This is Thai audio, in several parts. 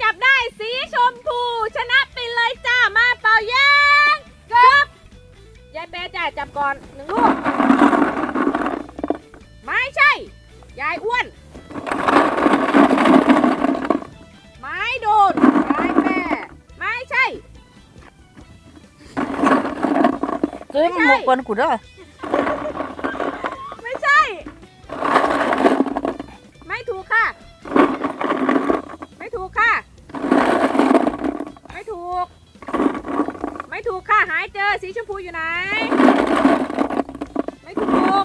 จับได้สีชมพู ชนะไปเลยจ้ามาเป่ายิงจบยายแปรจ้าจับก่อนหนึ่งลูกไม่ใช่ ยายอ้วนไม้โดนยายแปรไม่ใช่เฮ้ยมันหมกกวนกูเด้อไหายเจอสีชมพูอยู่ไหน ไม่ถูก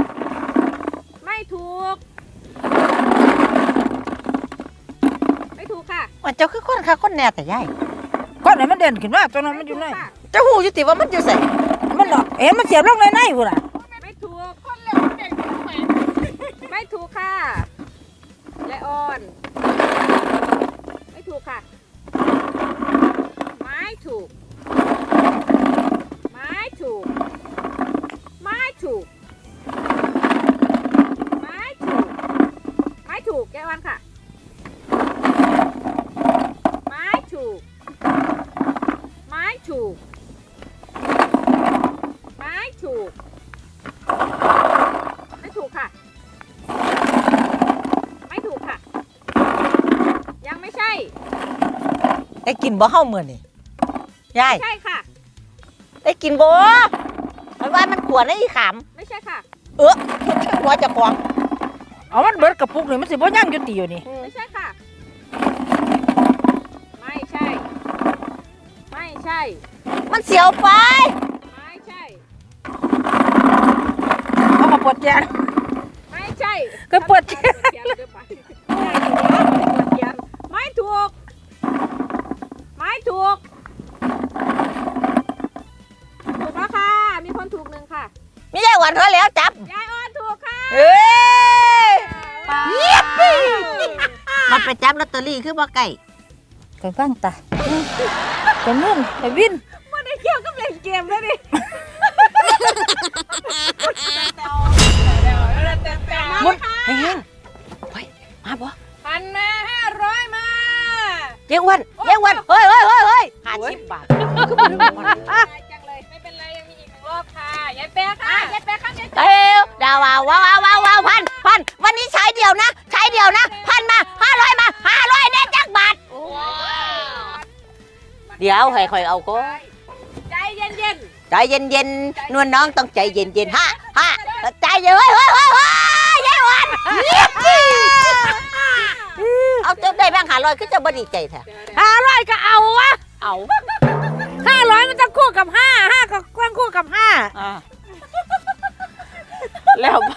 ไม่ถูก ไม่ถูกค่ะว่าเจ้าคือคนค่ะคนแน่แต่ยายก้อนไหนมันเด่นขึ้นมาตัวนั้นมันอยู่ไหนถูกค่ะเจ้าหูอยู่ติว่ามันอยู่ใส่มันหรอกเอ๊ะมันเสียบลงในในกูล่ะไม่ถูก คนเร็วเก่งไม่ถูกค่ะยายอ่อน ไม่ถูกค่ะ ไม่ถูกไม่ ถูก ไม่ถูก ไม่ถูก ไม่ถูกแกวันค่ะ ไม่ถูก ไม่ถูก ไม่ถูก ไม่ถูกค่ะ ไม่ถูกค่ะ ยังไม่ใช่ได้กินบ่เฮามื้อนี่ยายใช่ค่ะ ได้กินบ่มันว่ามันขวนไอ้ขาม ไม่ใช่ค่ะ เออหัวเจะของเอามันเบิดกระปุกนี่มันสิบ่ย่างอยู่ติอยู่นี่ ไม่ใช่ค่ะ ไม่ใช่ ไม่ใช่ มันเสียวไป ไม่ใช่ เอามาปวดแจงไม่ใช่ก็ปวดแขนปวดแขนเดี๋ยวไปปวดแขนไม่ถูก ไม่ถูกถูก ค่ะมียายหวานเท่าแล้วจับ ยายออนถูกค่ะเอ้ยเยี่ยมมันไปจับลอตเตอรี่คือบ่ไก่ไปฟังตาไปนุ่นไปวินมันได้เกี่ยวกับเล่นเกมแล้วดิมุนเฮ้ยๆไปมาบ่พันมาห้าร้อยมาเย้อ้วันเย้อ้วันเฮ้ยเฮ้ยเฮ้ยเฮ้ยห้าสิบบาท ยายแปะค่ะยายแปะค่ะยายเอ้วดาวว้าวว้าวว้าวว้าวพันพันวันนี้ใช้เดียวนะ ใช้เดียวนะ พันมาห้าร้อยมาห้าร้อยเน็จักบาทเดี๋ยวให้คอยเอาก็ใจเย็นเย็นใจเย็นเย็นๆนวลน้องต้องใจเย็นเย็นๆฮะฮะใจเย็นเฮ้ยเฮ้ยเฮ้ยเฮ้ยยายวันเอาเจ้าได้บ้างหาร้อยคือจะบ่ดีใจแท้ห้าร้อยก็เอาวะเอาห้าร้อยมันจะคู่กับห้าห้าก็ต้องคู่ กับห้าแล้วไป